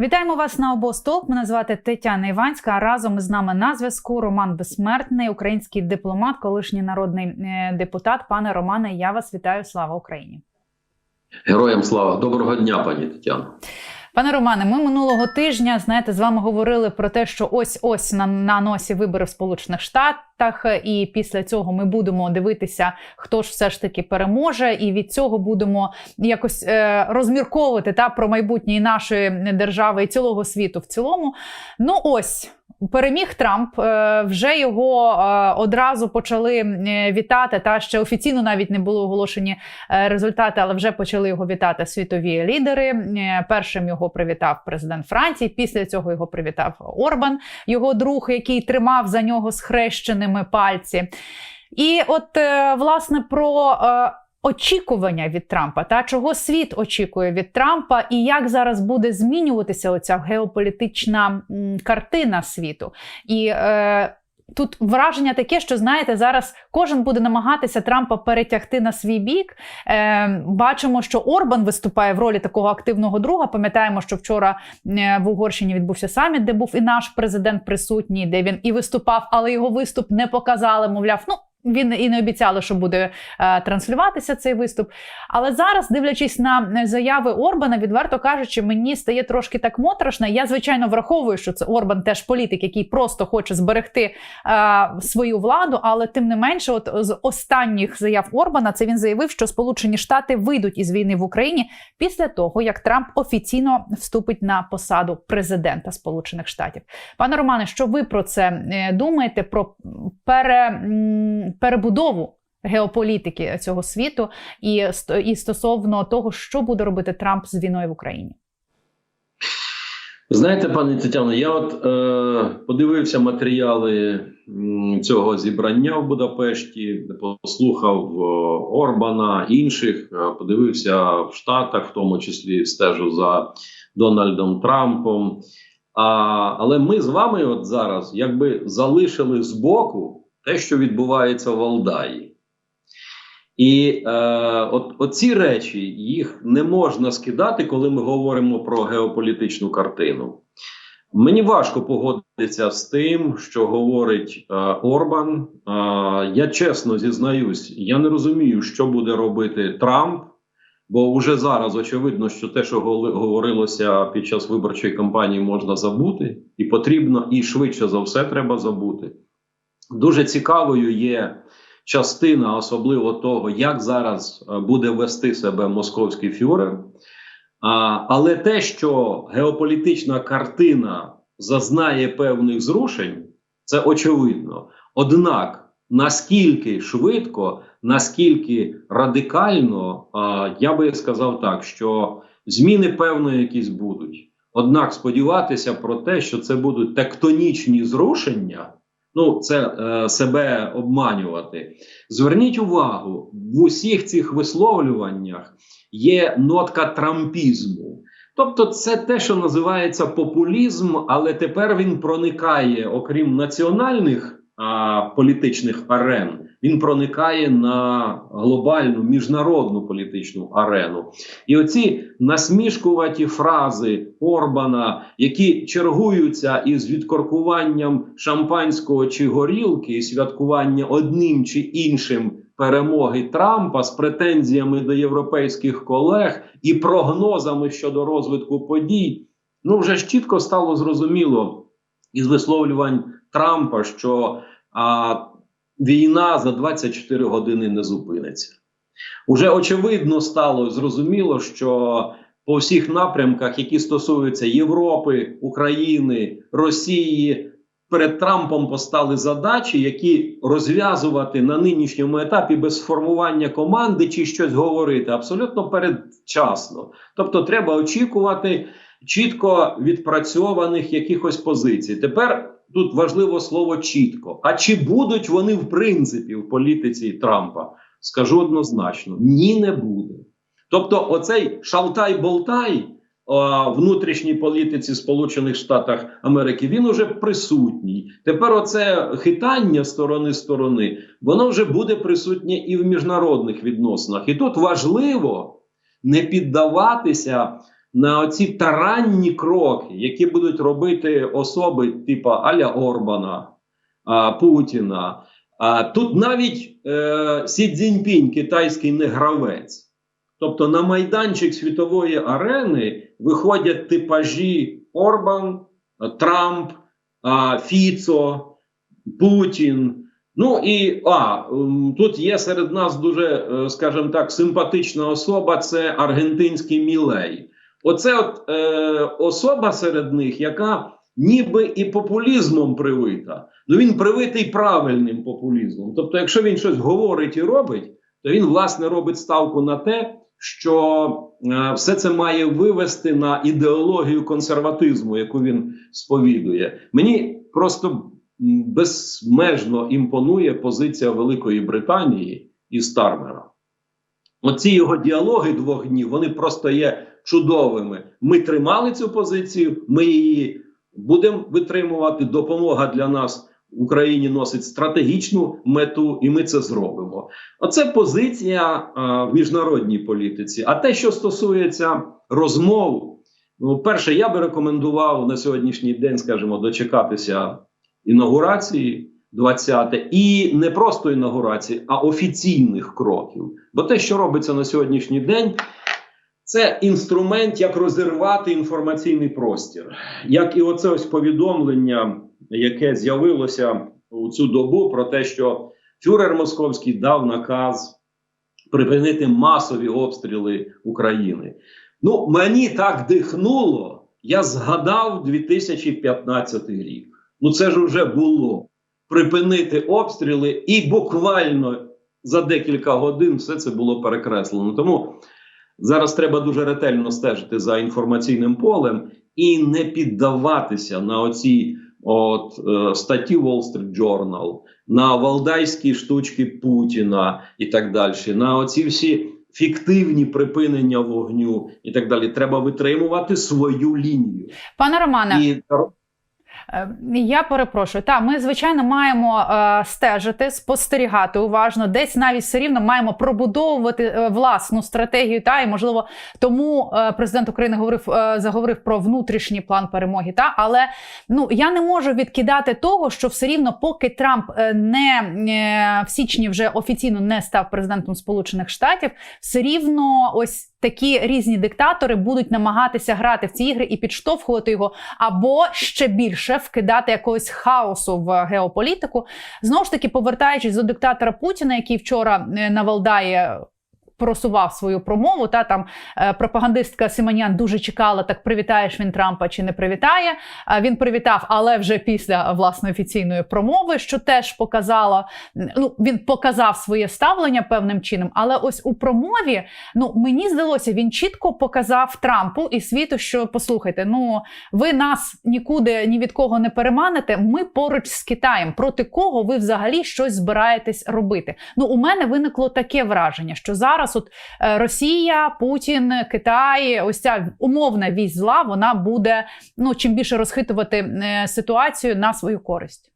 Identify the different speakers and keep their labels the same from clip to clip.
Speaker 1: Вітаємо вас на обосток. Мене звати Тетяна Іванська. А разом із нами на зв'язку Роман Безсмертний, український дипломат, колишній народний е, депутат. Пане Романе, я вас вітаю. Слава Україні!
Speaker 2: Героям слава доброго дня, пані Тетяно.
Speaker 1: Пане Романе, ми минулого тижня знаєте, з вами говорили про те, що ось ось на, на носі вибори в Сполучених Штатах, і після цього ми будемо дивитися, хто ж все ж таки переможе, і від цього будемо якось е, розмірковувати та про майбутнє нашої держави і цілого світу в цілому. Ну ось. Переміг Трамп, е, вже його е, одразу почали е, вітати. Та ще офіційно навіть не були оголошені результати, але вже почали його вітати світові лідери. Першим його привітав президент Франції. Після цього його привітав Орбан, його друг, який тримав за нього схрещеними пальці. І от власне про. Очікування від Трампа та чого світ очікує від Трампа, і як зараз буде змінюватися оця геополітична м, картина світу, і е, тут враження таке, що знаєте, зараз кожен буде намагатися Трампа перетягти на свій бік. Е, бачимо, що Орбан виступає в ролі такого активного друга. Пам'ятаємо, що вчора е, в Угорщині відбувся саміт, де був і наш президент присутній, де він і виступав, але його виступ не показали. Мовляв, ну. Він і не обіцяли, що буде е, транслюватися цей виступ. Але зараз, дивлячись на е, заяви Орбана, відверто кажучи, мені стає трошки так моторошно. Я звичайно враховую, що це Орбан теж політик, який просто хоче зберегти е, свою владу. Але тим не менше, от з останніх заяв Орбана, це він заявив, що Сполучені Штати вийдуть із війни в Україні після того, як Трамп офіційно вступить на посаду президента Сполучених Штатів. Пане Романе, що ви про це е, думаєте? Про пере, перебудову геополітики цього світу і, і стосовно того, що буде робити Трамп з війною в Україні?
Speaker 2: Знаєте, пані Тетяно, я от е, подивився матеріали цього зібрання в Будапешті, послухав е, Орбана, інших, е, подивився в Штатах, в тому числі стежу за Дональдом Трампом. А, але ми з вами, от зараз, якби залишили збоку те, що відбувається в Валдаї. І е, от оці речі їх не можна скидати, коли ми говоримо про геополітичну картину. Мені важко погодитися з тим, що говорить е, Орбан. Е, я чесно зізнаюсь, я не розумію, що буде робити Трамп, бо вже зараз очевидно, що те, що говорилося під час виборчої кампанії, можна забути, і потрібно, і швидше за все треба забути. Дуже цікавою є частина, особливо того, як зараз е, буде вести себе московський фюрер. Але те, що геополітична картина зазнає певних зрушень, це очевидно. Однак, наскільки швидко, наскільки радикально, я би сказав так, що зміни певно якісь будуть. Однак сподіватися про те, що це будуть тектонічні зрушення, ну це е, себе обманювати. Зверніть увагу, в усіх цих висловлюваннях є нотка трампізму. Тобто, це те, що називається популізм, але тепер він проникає, окрім національних а, політичних арен, він проникає на глобальну міжнародну політичну арену. І оці насмішкуваті фрази Орбана, які чергуються із відкоркуванням шампанського чи горілки, і святкування одним чи іншим перемоги Трампа з претензіями до європейських колег і прогнозами щодо розвитку подій, ну вже ж чітко стало зрозуміло із висловлювань Трампа, що а, війна за 24 години не зупиниться. Уже очевидно стало зрозуміло, що по всіх напрямках, які стосуються Європи, України, Росії, перед Трампом постали задачі, які розв'язувати на нинішньому етапі без формування команди чи щось говорити абсолютно передчасно. Тобто, треба очікувати чітко відпрацьованих якихось позицій. Тепер тут важливо слово чітко. А чи будуть вони в принципі в політиці Трампа? Скажу однозначно: ні, не буде. Тобто, оцей шалтай-болтай внутрішній політиці Сполучених Штатів Америки він уже присутній. Тепер оце хитання сторони сторони, воно вже буде присутнє і в міжнародних відносинах. І тут важливо не піддаватися на оці таранні кроки, які будуть робити особи типу Аля Орбана, Путіна. Тут навіть е, Сі Цзіньпінь, китайський не гравець. Тобто на майданчик світової арени виходять типажі Орбан, Трамп, Фіцо, Путін. Ну і а тут є серед нас дуже, е, скажімо так, симпатична особа. Це аргентинський Мілей. Оце от е, особа серед них, яка ніби і популізмом привита. Ну він привитий правильним популізмом. Тобто, якщо він щось говорить і робить, то він власне робить ставку на те, що е, все це має вивести на ідеологію консерватизму, яку він сповідує. Мені просто безмежно імпонує позиція Великої Британії і Стармера. Оці його діалоги двох днів вони просто є чудовими. Ми тримали цю позицію, ми її будемо витримувати. Допомога для нас в Україні носить стратегічну мету, і ми це зробимо. Оце позиція а, в міжнародній політиці. А те, що стосується розмов, ну, перше, я би рекомендував на сьогоднішній день, скажімо, дочекатися інаугурації 20 і не просто інаугурації, а офіційних кроків. Бо те, що робиться на сьогоднішній день, це інструмент, як розірвати інформаційний простір, як і оце ось повідомлення, яке з'явилося у цю добу, про те, що фюрер Московський дав наказ припинити масові обстріли України. Ну, мені так дихнуло, я згадав 2015 рік. Ну, це ж вже було припинити обстріли, і буквально за декілька годин все це було перекреслено. Тому зараз треба дуже ретельно стежити за інформаційним полем і не піддаватися на оці от е, статті Wall Street Journal, на валдайські штучки Путіна і так далі, на оці всі фіктивні припинення вогню і так далі. Треба витримувати свою лінію.
Speaker 1: Пане Романе,
Speaker 2: І
Speaker 1: Я перепрошую. Та ми звичайно маємо е, стежити, спостерігати уважно, десь навіть все рівно маємо пробудовувати е, власну стратегію. Та і можливо тому е, президент України говорив е, заговорив про внутрішній план перемоги. Та але ну я не можу відкидати того, що все рівно, поки Трамп е, не е, в січні вже офіційно не став президентом Сполучених Штатів, все рівно ось. Такі різні диктатори будуть намагатися грати в ці ігри і підштовхувати його, або ще більше вкидати якогось хаосу в геополітику. Знову ж таки, повертаючись до диктатора Путіна, який вчора е, на Валдаї просував свою промову. Та там е, пропагандистка Симонян дуже чекала, так привітаєш він Трампа чи не привітає. Він привітав, але вже після власне офіційної промови, що теж показало. Ну він показав своє ставлення певним чином. Але ось у промові, ну мені здалося, він чітко показав Трампу і світу, що послухайте, ну ви нас нікуди ні від кого не переманите. Ми поруч з Китаєм. Проти кого ви взагалі щось збираєтесь робити? Ну у мене виникло таке враження, що зараз от е, Росія, Путін, Китай, ось ця умовна вісь зла, вона буде ну чим більше розхитувати е, ситуацію на свою користь.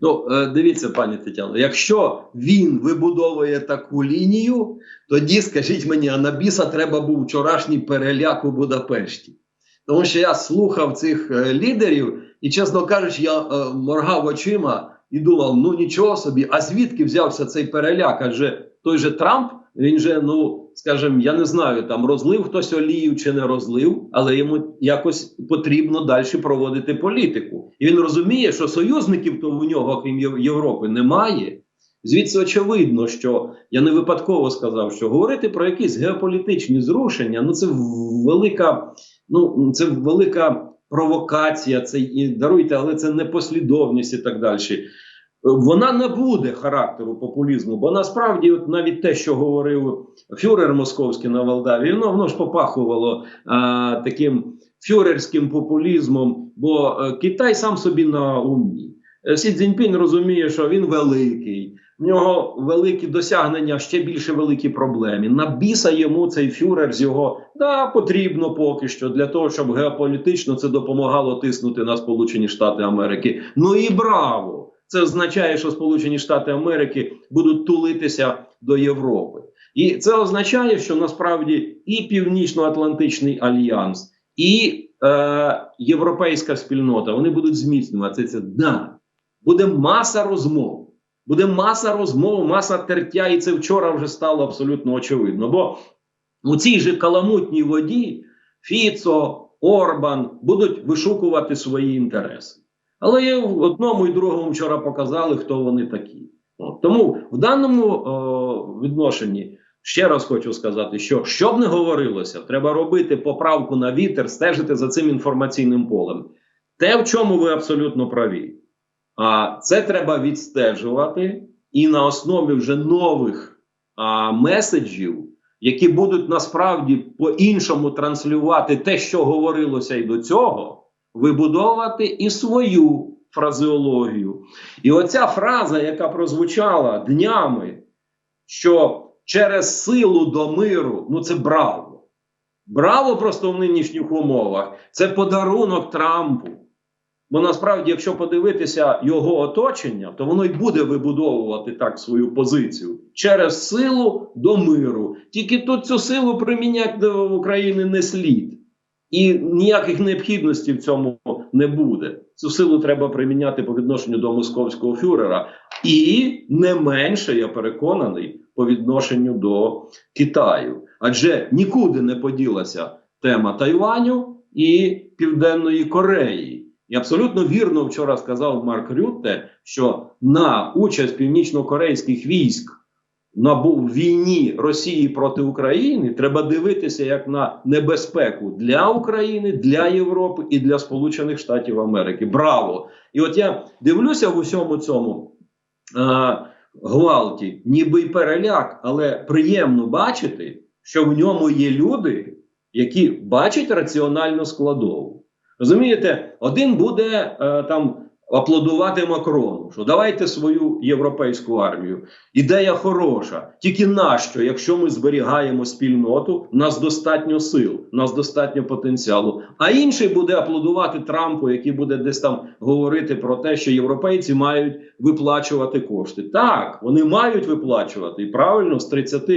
Speaker 2: Ну, е, дивіться, пані Тетяно, якщо він вибудовує таку лінію, тоді скажіть мені, а на біса треба був вчорашній переляк у Будапешті. Тому що я слухав цих лідерів, і, чесно кажучи, я моргав очима і думав: ну нічого собі, а звідки взявся цей переляк? Адже той же Трамп, він же, ну скажімо, я не знаю, там розлив хтось олію чи не розлив, але йому якось потрібно далі проводити політику. І він розуміє, що союзників то у нього, крім Європи, немає. Звідси очевидно, що я не випадково сказав, що говорити про якісь геополітичні зрушення, ну це велика, ну це велика провокація, це і даруйте, але це непослідовність і так далі. Вона не буде характеру популізму, бо насправді, от навіть те, що говорив фюрер московський на Валдаві, воно, воно ж попахувало а, таким фюрерським популізмом, бо е, Китай сам собі на умі. Е, Сі Цзіньпінь розуміє, що він великий, в нього великі досягнення, ще більше великі проблеми. На біса йому цей фюрер з його да потрібно поки що для того, щоб геополітично це допомагало тиснути на Сполучені Штати Америки. Ну і браво! Це означає, що Сполучені Штати Америки будуть тулитися до Європи. І це означає, що насправді і Північно-Атлантичний альянс, і е, європейська спільнота вони будуть зміцнюватися. Да, буде маса розмов. Буде маса розмов, маса тертя, і це вчора вже стало абсолютно очевидно. Бо у цій же каламутній воді Фіцо, Орбан будуть вишукувати свої інтереси. Але і в одному і другому вчора показали, хто вони такі. От. Тому в даному о, відношенні ще раз хочу сказати, що що б не говорилося, треба робити поправку на вітер, стежити за цим інформаційним полем. Те, в чому ви абсолютно праві. А це треба відстежувати і на основі вже нових а, меседжів, які будуть насправді по-іншому транслювати те, що говорилося і до цього, вибудовувати і свою фразеологію. І оця фраза, яка прозвучала днями, що через силу до миру, ну це браво. Браво просто в нинішніх умовах. Це подарунок Трампу. Бо насправді, якщо подивитися його оточення, то воно й буде вибудовувати так свою позицію через силу до миру. Тільки тут цю силу приміняти до України не слід, і ніяких необхідностей в цьому не буде. Цю силу треба приміняти по відношенню до московського фюрера, і не менше, я переконаний, по відношенню до Китаю. Адже нікуди не поділася тема Тайваню і Південної Кореї. І абсолютно вірно вчора сказав Марк Рютте, що на участь північно-корейських військ на війні Росії проти України треба дивитися як на небезпеку для України, для Європи і для Сполучених Штатів Америки. Браво! І от я дивлюся в усьому цьому е, гвалті, ніби й переляк, але приємно бачити, що в ньому є люди, які бачать раціональну складову. Розумієте, один буде е, там аплодувати Макрону, що давайте свою європейську армію. Ідея хороша. Тільки нащо, якщо ми зберігаємо спільноту, в нас достатньо сил, в нас достатньо потенціалу. А інший буде аплодувати Трампу, який буде десь там говорити про те, що європейці мають виплачувати кошти. Так, вони мають виплачувати і правильно з 30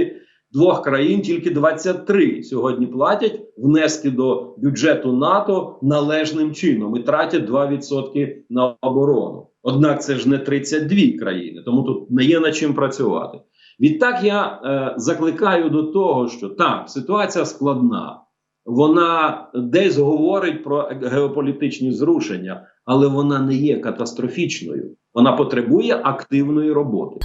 Speaker 2: двох країн тільки 23 сьогодні платять внески до бюджету НАТО належним чином і тратять 2% на оборону. Однак це ж не 32 країни, тому тут не є над чим працювати. Відтак я е, закликаю до того, що так, ситуація складна, вона десь говорить про геополітичні зрушення, але вона не є катастрофічною. Вона потребує активної роботи.